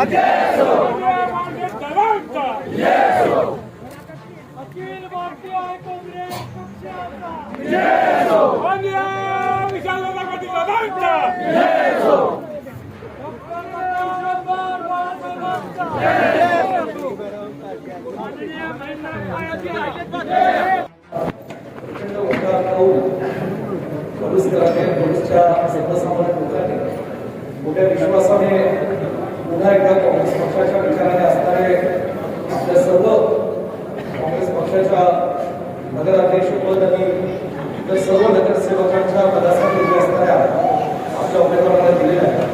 अखिल मोठ्या विश्वासाने पुन्हा एकदा काँग्रेस पक्षाच्या विचाराने असणारे आपल्या सर्व काँग्रेस पक्षाच्या नगराध्यक्षपद आणि तर सर्व नगरसेवकांच्या पदासाठी असणाऱ्या आपल्या उमेदवारांना दिलेल्या आहे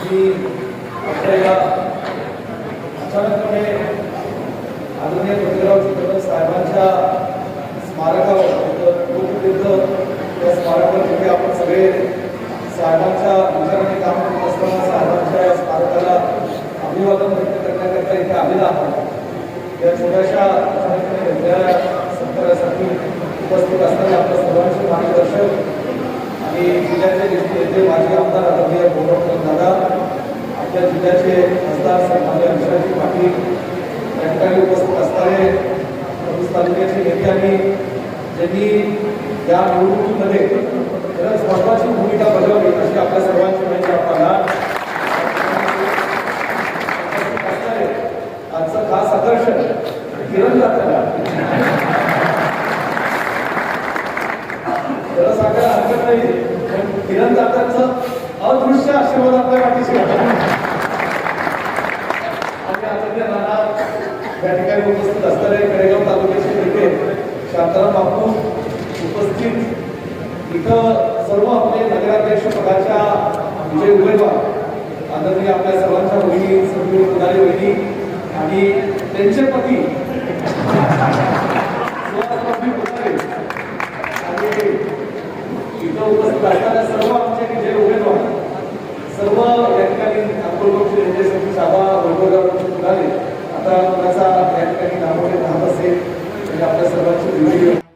की आपल्या या अचानकपणे आदरणीय ज्योतिराव चित्रपट साहेबांच्या स्मारकावर लोकविरुद्ध या स्मारकावर जिथे आपण सगळे साहेबांच्या विचाराने काम करत असताना साहेबांच्या या स्मारकाला अभिवादन व्यक्त करण्याकरता इथे आलेला आहोत. या छोट्याशा अचानकपणे घडलेल्या सत्कारासाठी उपस्थित असणारे आपल्या सर्वांचे मार्गदर्शक आणि जिल्ह्याचे माजी आमदार आदरणीय गोरखनाथ दादा आपल्या जिल्ह्याचे खासदार सन्मान्य विश्वजी पाटील या ठिकाणी उपस्थित असणारे पोलीस तालुक्याचे नेते आणि ज्यांनी या निवडणुकीमध्ये खरंच महत्वाची भूमिका बजावली अशी आपल्या सर्वांची माहिती आपल्याला. आजचं खास आकर्षण किरण जाताना या ठिकाणी उपस्थित असणारे कडेगाव तालुक्याचे नेते शांताराम बापू उपस्थित इथं सर्व आपले नगराध्यक्ष पदाच्या विजय उमेदवार आदरणीय आपल्या सर्वांच्या वहिनी सर्व पुढारी बहिणी आणि त्यांचे पती सुहासबाई पुढारे आणि इथं उपस्थित असणाऱ्या सर्व आमचे विजय आपल्या सर्वांची